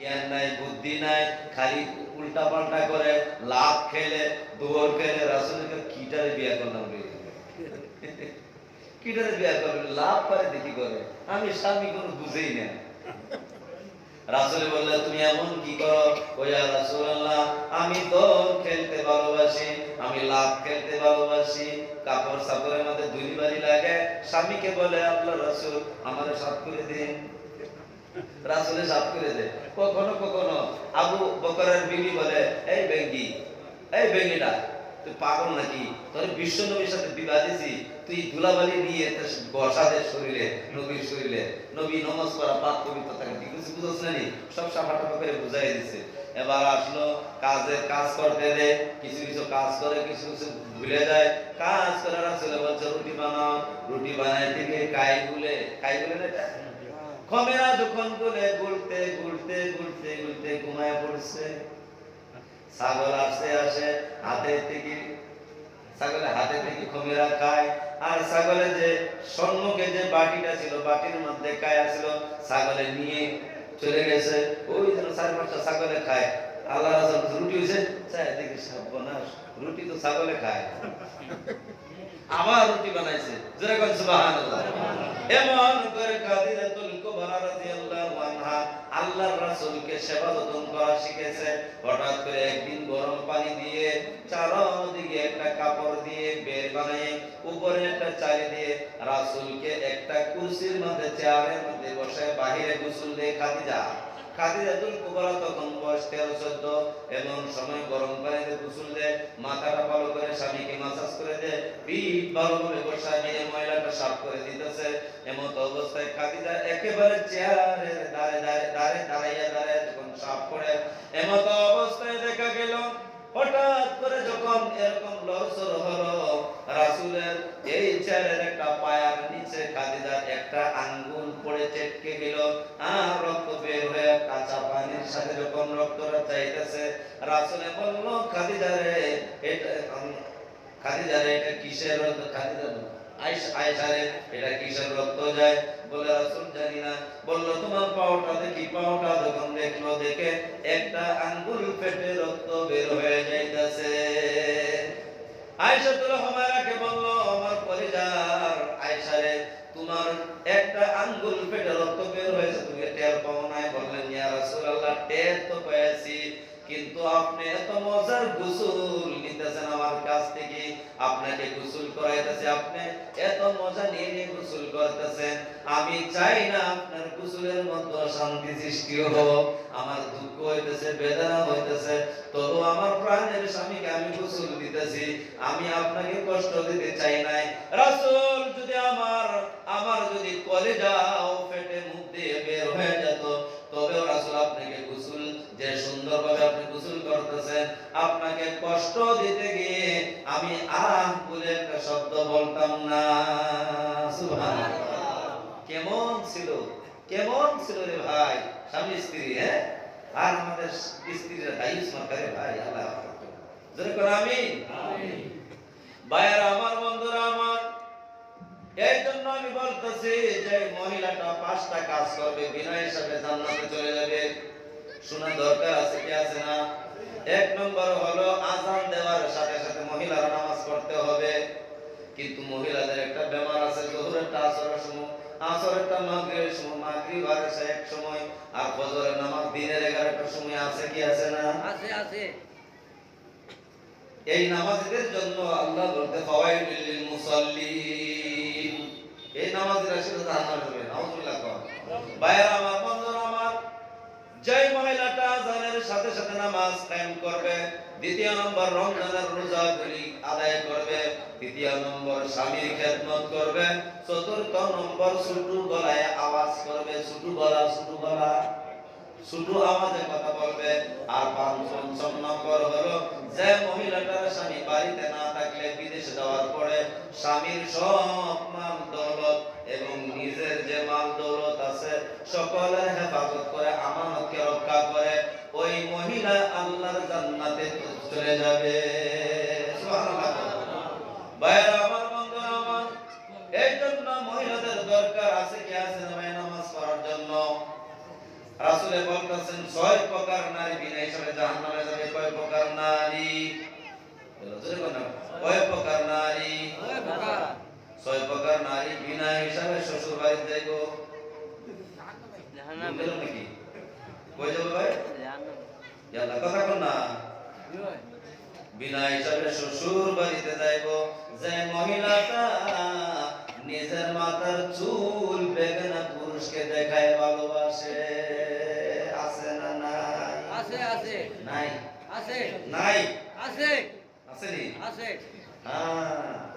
জ্ঞান নাই, বুদ্ধি নাই, খালি উল্টা পাল্টা করে, লাভ খেলে, দুয়ার খেলে রাসুলকে কিটারে বিয়া করলাম কিটারে বিয়া করবে? লাভ করে দেখি করে? আমি স্বামী কোনো বুঝেই না। রাসুল বললে, তুমি এমন কি করো? ওয়া রাসূলুল্লাহ, আমি দল খেলতে ভালোবাসি, আমি লাভ খেলতে ভালোবাসি কাপড় সাপড়ের মধ্যে ধুলি বালি লাগে। স্বামীকে বলে, আল্লাহ রাসূল, আমারে সাফ করে দিন। রাসূলে সাফ করে দে। কখনো কখনো আবু বকরের বিবি বলে, এই বেঙ্গি, এই বেঙ্গিটা, তুই পাগল নাকি? তোর বিশ্ব নবীর সাথে বিবাহ দিছি, তুই ধুলাবালি নিয়ে বসাদের শরীরে, নবীর শরীরে, নবী নমাজ পড়া পাক পবিত্র থাকে। তুই কিছু বুঝছ না সব সাফা টাফা করে বুঝাই দিছে। এবার আসলো, কাজে কাজ করতে দে, কিছু কিছু কাজ করে, কিছু কিছু ভুলে যায়। কাজ করে রাসূল বলছে, রুটি বানাও, রুটি বানাই থেকে কাই গুলে কাই গুলে না? খমেরা যখন গুলে গুলতে গুলতে গুলতে গুলতে ঘুমায় পড়ছে। ছাগল আসতে আসে, হাতে থেকে, ছাগলে হাতে থেকে খমেরা খায়। আর ছাগলে যে সম্মুখে যে বাটিটা ছিল, বাটির মধ্যে কায়া ছিল ছাগলে নিয়ে চলে গেছে। ওই যেন চার পাঁচটা ছাগলে খায়। আল্লাহ রুটি চাই, দেখি রুটি তো ছাগলে খায়। আবার রুটি বানাইছে। কোন সুবহানাল্লাহ। এমন করে খাদিজাতুল একদিন গরম পানি দিয়ে চারদিকে একটা কাপড় দিয়ে বের বানিয়ে উপরে একটা দিয়ে রাসূলকে একটা কুরসির মধ্যে চেয়ারের বাহিরে গোসল দিয়ে খাদিজা। খাদিজাতুল কুবরা তখন বয়স তেরো এমন সময় গরম পানিতে গোসল দেয় মাথাটা ভালো করে স্বামীকে মাসাজ করে দেয় পিঠ ভালোভাবে বসা নিয়ে ময়লাটা সাফ করে দিতেছে। এমত অবস্থায় খাদিজা একেবারে চেয়ারের দাঁড়ে দাঁড়ে দাঁড়ে দাঁড়াইয়া দাঁড়ায় যখন সাফ করে, এমত অবস্থায় দেখা গেল, হঠাৎ করে যখন এরকম লড়সড় হলো, রাসূলের এই চেয়ারের একটা পায়ার নিচে খাদিজার একটা আঙ্গুল পড়ে চেটকে গেল আর রক্ত বের হয়ে কাঁচা পানির সাথে যখন রক্তটা চাইতেছে, রাসূলে বলল খাদিজা রে, এটা খাদিজা রে, এটা কিসের রক্ত? খাদিজা রে, এটা কিসের রক্ত যায়? বলে রাসূল, জানি না। তোমার দেখি যখন দেখল, দেখে একটা আঙ্গুল ফেটে রক্ত বের হয়ে যাইতাছে। আয়েশাতুল হুমায়রাকে বলল, আমার পরিবার, আয়েশা রে, তোমার একটা আঙ্গুল ফেটে রক্ত বের হয়েছে তুমি টের পাও নাই বললেন ইয়া রাসূলুল্লাহ আমি চাই না আপনার মধ্যে সৃষ্টি হোক। আমার দুঃখ হইতেছে, বেদনা হইতেছে। তবু আমার প্রাণের স্বামীকে আমি গোসল দিতেছি। আমি আপনাকে কষ্ট দিতে চাই নাই। রাসূল যদি আমার আমার যদি কলেজাও আমি আহ বলে একটা শব্দ বলতাম না। কেমন ছিল? কেমন ছিল রে ভাই? স্বামী স্ত্রী হ্যাঁ? আর আমাদের স্ত্রীরা দায়িত্ব সরকারে ভাই আল্লাহ জোরে করে আমি ভাইয়েরা আমার বন্ধুরা আমার। এই জন্য আমি বলতেছি যে মহিলাটা পাঁচটা কাজ করবে বিনয় হিসাবে জান্নাতে চলে যাবে। শোনা দরকার আছে কি আছে না? এক নম্বর হলো আজান দেওয়ার সাথে সাথে মহিলারা নামাজ পড়তে হবে। কিন্তু মহিলাদের একটা বেমার আছে জোহরেরটা আসরের সময় আসরেরটা মাগরিবের সময় মাগরিব আর এসে এক সময় আর ফজরের নামাজ দিনের এগারোটার সময় আছে কি আছে না? আছে আছে। এই নামাজীদের জন্য আল্লাহ বলতে ফাওয়াইলুল লিল মুসাল্লিন। এই নামাজীরা সেটা জাহান্নামে যাবে নাউজুবিল্লাহ ভাইরা আমার সাথে সাথে নামাজ কায়েম করবে, দ্বিতীয় নম্বর রমজানের রোজাগুলি আদায় করবে, তৃতীয় নম্বর স্বামীর খেদমত করবে, চতুর্থ নম্বর ছোটু গলায় আওয়াজ করবে ছোটু গলা ছোটু গলা শুধু আমাদের কথা বলবে, আর পঞ্চম নম্বর হলো, যে মহিলাটার স্বামী বাড়িতে না থাকলে বিদেশে যাওয়ার পরে স্বামীর সব মাল দৌলত এবং নিজের যে মাল দৌলত আছে, সকলের মহিলা আল্লাহর জান্নাতে চলে যাবে। মহিলাদের দরকার আছে কি আছে রাসূলে বলতেছেন, ছয় জাহান্নামে যাবে। কয় প্রকার নারী। কয় প্রকার নারী ছয় প্রকার নারী বিনা হিসাবে শ্বশুর বাড়িতে যাইব বুঝলেন নাকি কই যাব ভাই না। বিনা হিসাবে শ্বশুর বাড়িতে যাইব। যে মহিলাটা নিজের মাথার চুল বেগনা পুরুষকে দেখায় ভালোবাসে। আছে না নাই? আছে আছে। নাই? আছে। নাই? আছে। আছে নি আছে। হ্যাঁ।